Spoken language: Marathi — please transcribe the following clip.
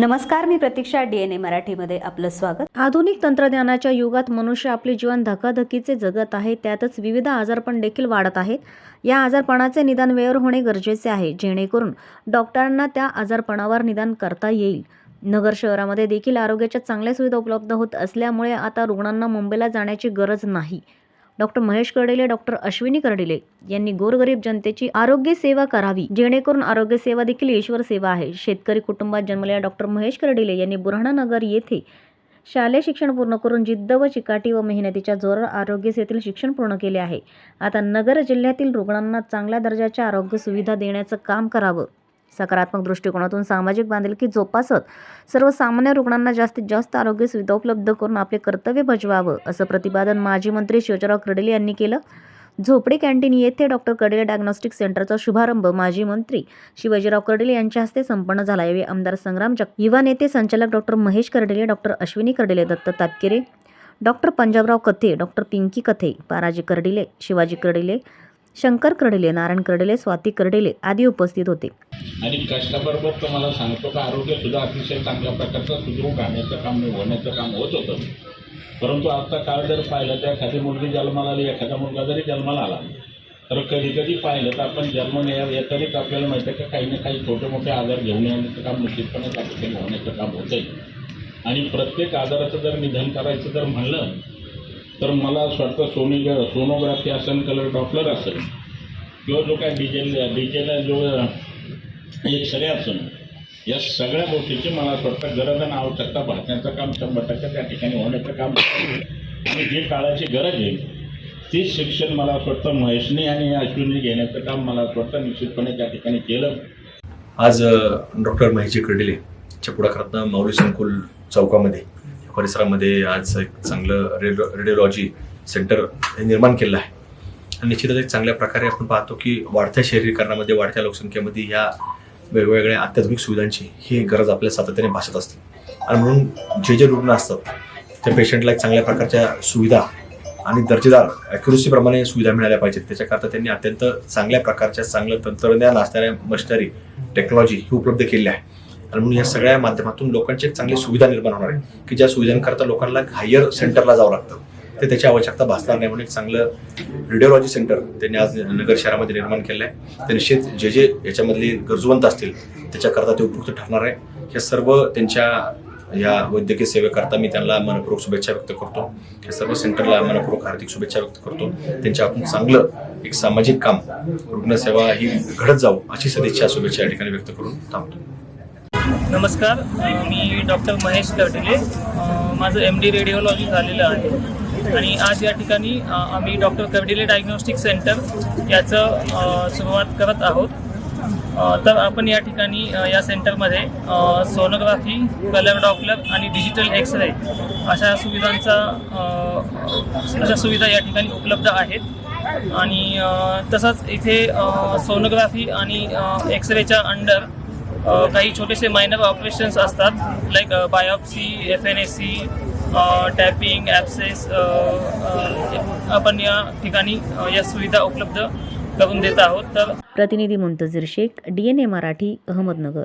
नमस्कार मी प्रतीक्षा डी एन ए मराठीमध्ये आपलं स्वागत. आधुनिक तंत्रज्ञानाच्या युगात मनुष्य आपले जीवन धकाधकीचे जगत आहे त्यातच विविध आजारपण देखील वाढत आहेत. या आजारपणाचे निदान वेळेवर होणे गरजेचे आहे जेणेकरून डॉक्टरांना त्या आजारपणावर निदान करता येईल. नगर शहरामध्ये देखील आरोग्याच्या चांगल्या सुविधा उपलब्ध होत असल्यामुळे आता रुग्णांना मुंबईला जाण्याची गरज नाही. डॉक्टर महेश कर्डिले डॉक्टर अश्विनी कर्डिले यांनी गोरगरीब जनतेची आरोग्य सेवा करावी जेणेकरून आरोग्य सेवा देखील ईश्वर सेवा आहे. शेतकरी कुटुंबात जन्मलेल्या डॉक्टर महेश कर्डिले यांनी बुरहाणानगर येथे शालेय शिक्षण पूर्ण करून जिद्द व चिकाटी व मेहनतीच्या जोरावर आरोग्य सेवेतील शिक्षण पूर्ण केले आहे. आता नगर जिल्ह्यातील रुग्णांना चांगल्या दर्जाच्या आरोग्य सुविधा देण्याचं काम करावं. सकारात्मक दृष्टिकोनातून सामाजिक बांधिलकी जोपासत सर्वसामान्य रुग्णांना जास्तीत जास्त आरोग्य सुविधा उपलब्ध करून आपले कर्तव्य बजवावं असं प्रतिपादन माजी मंत्री शिवचराव कर्डिले यांनी केलं. झोपडी कॅन्टीन येथे डॉक्टर कर्डिले डायग्नॉस्टिक सेंटरचा शुभारंभ माजी मंत्री शिवाजीराव कर्डिले यांच्या हस्ते संपन्न झाला. यावेळी आमदार संग्राम जग युवा नेते संचालक doctor Mahesh Kardile doctor Ashwini Kardile Datta Tapkire doctor Panjabrao Kathe doctor Pinky कथे पाराजी कर्डिले शिवाजी कर्डिले शंकर कर्डले नारायण कर्डले स्वाती कर्डले आदी उपस्थित होते. आणि कष्टाबरोबर तुम्हाला सांगतो का आरोग्य सुद्धा अतिशय चांगल्या प्रकारचं सुदृढ राहण्याचं काम होण्याचं काम होत होतं. परंतु आता काळ जर पाहिलं तर एखादी मुलगी जन्माला आली एखादा मुलगा जरी जन्माला आला तर कधी कधी पाहिलं तर आपण जन्म येतानीच आपल्याला माहिती आहे का काही ना काही छोटे मोठे आजार घेऊन येण्याचं काम निश्चितपणे त्या ठिकाणी होण्याचं काम होतं आहे आणि प्रत्येक आजाराचं जर निधन करायचं जर म्हणलं तर मला असं वाटतं सोनी सोनोग्राफी असेल कलर डॉपलर असेल किंवा जो काय डिजेल डिजेल जो एक्सरे असेल या सगळ्या गोष्टीची मला असं वाटतं गरज आणि आवश्यकता भासण्याचं काम शंभर टक्के त्या ठिकाणी होण्याचं काम आणि जी काळाची गरज आहे ती शिक्षण मला असं वाटतं महेशनी आणि अश्विनी घेण्याचं काम मला असं वाटतं निश्चितपणे त्या ठिकाणी केलं. आज डॉक्टर महेशजी कर्डिले च्या पुढाकारातनं माऊली संकुल चौकामध्ये परिसरामध्ये आज एक चांगलं रेडिओ रेडिओलॉजी सेंटर हे निर्माण केलं आहे. आणि निश्चितच एक चांगल्या प्रकारे आपण पाहतो की वाढत्या शहरीकरणामध्ये वाढत्या लोकसंख्येमध्ये ह्या वेगवेगळ्या अत्याधुनिक सुविधांची ही गरज आपल्या सातत्याने भासत असते. आणि म्हणून जे जे रुग्ण असतात त्या पेशंटला एक चांगल्या प्रकारच्या सुविधा आणि दर्जेदार ॲक्युरसीप्रमाणे सुविधा मिळाल्या पाहिजेत. त्याच्याकरता त्यांनी अत्यंत चांगल्या प्रकारच्या चांगलं तंत्रज्ञान असणाऱ्या मशिनरी टेक्नॉलॉजी ही उपलब्ध केली आहे. आणि म्हणून या सगळ्या माध्यमातून लोकांची एक चांगली सुविधा निर्माण होणार आहे. की ज्या सुविधांकरता लोकांना हायर सेंटरला जावं लागतं ते त्याची आवश्यकता भासणार नाही म्हणून एक चांगलं रेडिओलॉजी सेंटर त्यांनी आज नगर शहरामध्ये निर्माण केलं आहे ते निश्चित जे जे याच्यामधले गरजवंत असतील त्याच्याकरता ते उपयुक्त ठरणार आहे. हे सर्व त्यांच्या या वैद्यकीय सेवेकरता मी त्यांना मनपूर्वक शुभेच्छा व्यक्त करतो. या सर्व सेंटरला मनपूर्वक हार्दिक शुभेच्छा व्यक्त करतो. त्यांच्या आपण चांगलं एक सामाजिक काम रुग्णसेवा ही घडत जाऊ अशी सदिच्छा शुभेच्छा या ठिकाणी व्यक्त करून थांबतो. नमस्कार मी डॉक्टर महेश कर्डिले माझं एम डी रेडिओलॉजी झालेलं आहे. आणि आज या ठिकाणी आम्ही डॉक्टर कर्डिले डायग्नोस्टिक सेंटर याचं सुरुवात करत आहोत. तर आपण या ठिकाणी या सेंटरमध्ये सोनोग्राफी कलर डॉपलर आणि डिजिटल एक्सरे अशा सुविधांचा अशा सुविधा या ठिकाणी उपलब्ध आहेत. आणि तसंच इथे सोनोग्राफी आणि एक्सरेच्या अंडर काही छोटेसे मायनर ऑपरेशन्स असतात like biopsy F N S C tapping abscess आपण या ठिकाणी या सुविधा उपलब्ध करून देत आहोत. तर प्रतिनिधी Muntajir Shaikh D N A Marathi Ahmednagar.